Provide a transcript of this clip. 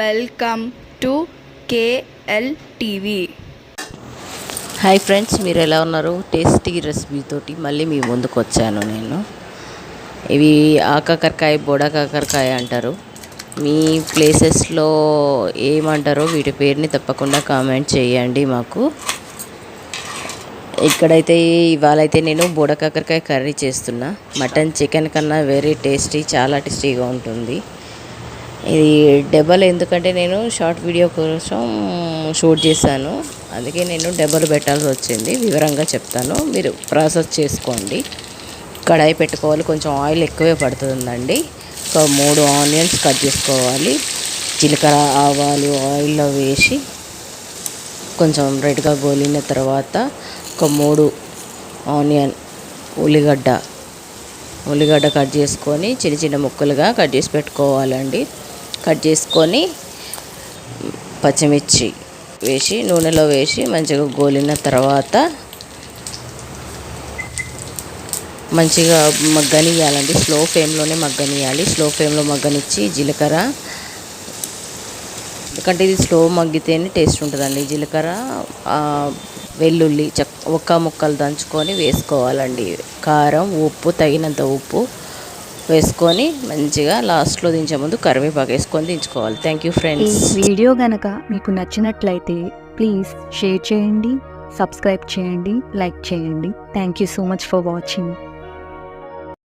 Welcome to KL TV. Hi friends మీరు ఎలా ఉన్నారు? టేస్టీ రెసిపీతోటి మళ్ళీ మీ ముందుకు వచ్చాను నేను. ఇవి ఆకాకరకాయ బొడ కాకరకాయ అంటారు. మీ ప్లేసెస్లో ఏమంటారో వీటి పేరుని తప్పకుండా కామెంట్ చేయండి మాకు. ఇక్కడైతే ఇవాళైతే నేను బోడ కాకరకాయ కర్రీ చేస్తున్నా. మటన్ చికెన్ కన్నా వెరీ టేస్టీ చాలా టేస్టీగా ఉంటుంది. ఇది డబల్ ఎందుకంటే నేను షార్ట్ వీడియో కోసం షూట్ చేశాను. అందుకే నేను డబల్ పెట్టాల్సి వచ్చింది. వివరంగా చెప్తాను. మీరు ప్రాసెస్ చేసుకోండి. కడాయి పెట్టుకోవాలి. కొంచెం ఆయిల్ ఎక్కువే పడుతుందండి. ఒక మూడు ఆనియన్స్ కట్ చేసుకోవాలి. జీలకర్ర ఆవాలు ఆయిల్లో వేసి కొంచెం రెడ్గా గోలిన తర్వాత ఒక మూడు ఆనియన్ ఉల్లిగడ్డ ఉల్లిగడ్డ కట్ చేసుకొని చిన్న చిన్న ముక్కలుగా కట్ చేసి పెట్టుకోవాలండి. కట్ చేసుకొని పచ్చిమిర్చి వేసి నూనెలో వేసి మంచిగా గోలిన తర్వాత మంచిగా మగ్గనియాలండి స్లో ఫ్లేమ్లోనే మగ్గనియాలి స్లో ఫ్లేమ్లో మగ్గనిచ్చి జీలకర్ర ఎందుకంటే ఇది స్లో మగ్గితేనే టేస్ట్ ఉంటుందండి. జీలకర్ర వెల్లుల్లి చక్ ఒక్క ముక్కలు దంచుకొని వేసుకోవాలండి. కారం ఉప్పు తగినంత ఉప్పు వేసుకొని మంచిగా లాస్ట్లో దించే ముందు కరివేపాకు వేసుకొని దించుకోవాలి. థ్యాంక్ యూ ఈ ఫ్రెండ్స్ వీడియో గనక మీకు నచ్చినట్లయితే ప్లీజ్ షేర్ చేయండి సబ్స్క్రైబ్ చేయండి లైక్ చేయండి. Thank you so much for watching